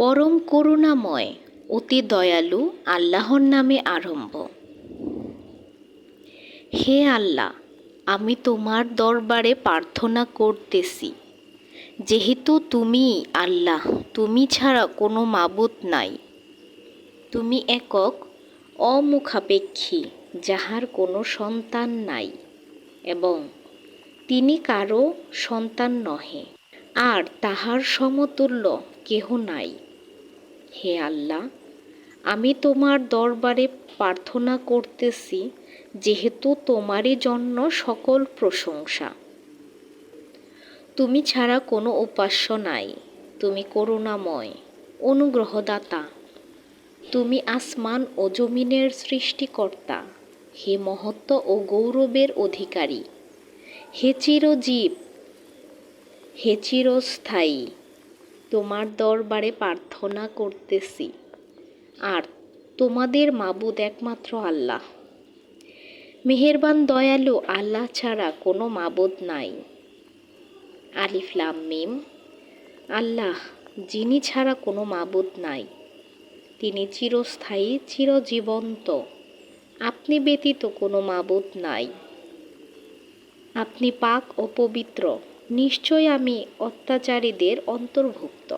পরম করুণাময়, অতি দয়ালু আল্লাহর নামে আরম্ভ। হে আল্লাহ, আমি তোমার দরবারে প্রার্থনা করতেছি, যেহেতু তুমি আল্লাহ, তুমি ছাড়া কোনো মাবুত নাই। তুমি একক, অমুখাপেক্ষী, যাহার কোনো সন্তান নাই এবং তিনি কারও সন্তান নহে, আর তাহার সমতুল্য কেহ নাই। হে আল্লাহ, আমি তোমার দরবারে প্রার্থনা করতেছি যেহেতু তোমারই জন্য সকল প্রশংসা। তুমি ছাড়া কোনো উপাস্য নাই, তুমি করুণাময়, অনুগ্রহদাতা। তুমি আসমান ও জমিনের সৃষ্টিকর্তা, হে মহত্ব ও গৌরবের অধিকারী। হে চিরজীব, হে চিরস্থায়ী। তোমার দরবারে প্রার্থনা করতেছি। আর তোমাদের মাবুদ একমাত্র আল্লাহ। মেহেরবান দয়ালু আল্লাহ ছাড়া কোনো মাবুদ নাই। আলিফলাম মিম। আল্লাহ, যিনি ছাড়া কোনো মাবুদ নাই। তিনি চিরস্থায়ী, চিরজীবন্ত। আপনি ব্যতীত কোনো মাবুদ নাই। আপনি পাক ও পবিত্র। নিশ্চয় আমি অত্যাচারীদের অন্তর্ভুক্ত।